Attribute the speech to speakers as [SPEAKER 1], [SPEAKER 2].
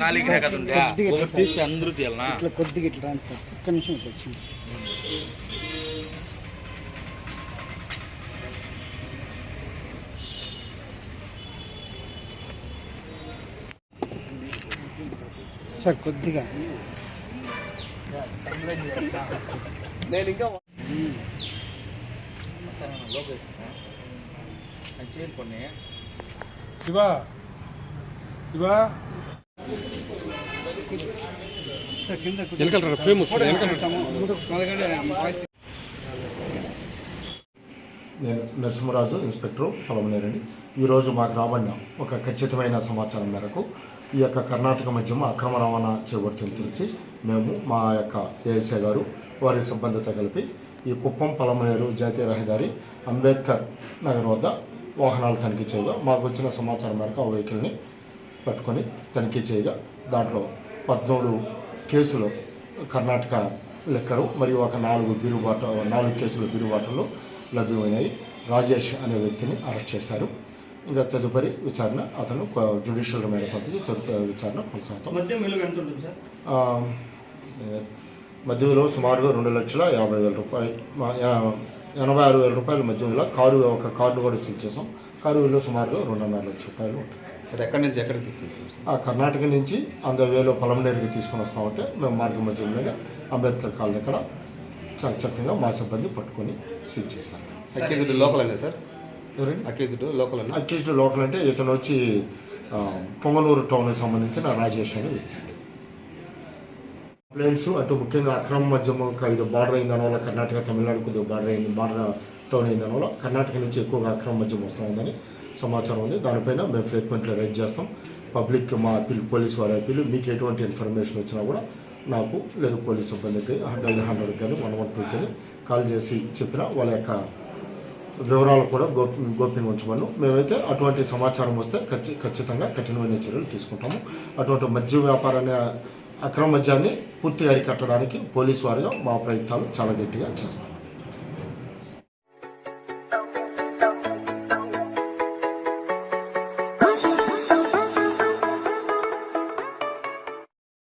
[SPEAKER 1] ఖాళీ కదా ఉందా?
[SPEAKER 2] కొద్దిగా
[SPEAKER 1] ఒకటి తీస్తే అందరూ తీయాలనా?
[SPEAKER 2] ఇట్లా కొద్దిగా ఇట్లా రాండి సార్. ఒక్క నిమిషం ఇట్లా వచ్చింది సార్. సార్ కొద్దిగా.
[SPEAKER 1] నేను ఇంకా కొన్ని
[SPEAKER 3] శివ. శివ
[SPEAKER 4] వెనకాల వస్తుంది
[SPEAKER 3] నేను నరసింహరాజు ఇన్స్పెక్టర్ పొలంనేరండి ఈరోజు మాకు రాబడిన ఒక ఖచ్చితమైన సమాచారం మేరకు ఈ యొక్క కర్ణాటక మధ్యమ అక్రమ రవాణా చేయబడుతుంది తెలిసి మేము మా యొక్క ఏఎస్ఐ గారు వారి సిబ్బందితో కలిపి ఈ కుప్పం పలమనేరు జాతీయ రహదారి అంబేద్కర్ నగర్ వద్ద వాహనాలు తనిఖీ చేయగా మాకు వచ్చిన సమాచారం మేరకు ఆ వెహికల్ని పట్టుకొని తనిఖీ చేయగా దాంట్లో పద్మూడు కేసులు కర్ణాటక లెక్కరు మరియు ఒక నాలుగు బిరుబాట నాలుగు కేసులు బిరుబాటలు లభ్యమైనాయి రాజేష్ అనే వ్యక్తిని అరెస్ట్ చేశారు. ఇంకా తదుపరి విచారణ అతను జ్యుడిషియల్ రిమాండ్ పంపించి తదుపరి విచారణ కొనసాగుతాం.
[SPEAKER 4] మద్యం విలువ
[SPEAKER 3] సుమారుగా రెండు లక్షల యాభై వేల రూపాయలు ఎనభై ఆరు వేల రూపాయల మద్యం విలువ కారు ఒక కారును కూడా సీల్ చేసాం కారు విలువ సుమారుగా రెండున్నర లక్షల రూపాయలు ఉంటుంది.
[SPEAKER 5] సార్ ఎక్కడి నుంచి ఎక్కడికి
[SPEAKER 3] ఆ కర్ణాటక నుంచి అంద వేలో పొలంనేరుకి తీసుకొని వస్తామంటే మేము మార్గ మధ్యంలోనే అంబేద్కర్ కాలనీ ఇక్కడ చాలా చక్కగా మా సిబ్బంది పట్టుకొని సీజ్ చేశాం
[SPEAKER 5] అక్యూజ్డ్ లోకల్ అండి sir? Accused local
[SPEAKER 3] accused local అంటే ఇతను వచ్చి పొంగనూరు టౌన్కి సంబంధించిన రాజేష్ అనే వ్యక్తి కంప్లైంట్స్ అటు ముఖ్యంగా అక్రమ మద్యము ఇది బార్డర్ అయిన దానివల్ల కర్ణాటక తమిళనాడు కొద్దిగా బార్డర్ అయింది బార్డర్ టౌన్ అయిన దానివల్ల కర్ణాటక నుంచి ఎక్కువగా అక్రమ మద్యం వస్తూ ఉందని సమాచారం ఉంది. దానిపైన మేము ఫ్రీక్వెంట్లీ రైడ్ చేస్తాం. పబ్లిక్ మా అప్పీల్ పోలీస్ వారి అప్పీల్ మీకు ఎటువంటి ఇన్ఫర్మేషన్ వచ్చినా కూడా నాకు లేదు పోలీస్ సిబ్బందికి డైల్ హండ్రెడ్కి కానీ వన్ వన్ టూకి కానీ కాల్ చేసి చెప్పిన వాళ్ళ యొక్క వివరాలు కూడా గోప్య గోప్యంగా ఉంచమను మేమైతే అటువంటి సమాచారం వస్తే ఖచ్చి ఖచ్చితంగా కఠినమైన చర్యలు తీసుకుంటాము. అటువంటి మద్య వ్యాపారాన్ని అక్రమ మద్యాన్ని పూర్తిగా అరికట్టడానికి పోలీసు వారిగా మా ప్రయత్నాలు చాలా గట్టిగా చేస్తాం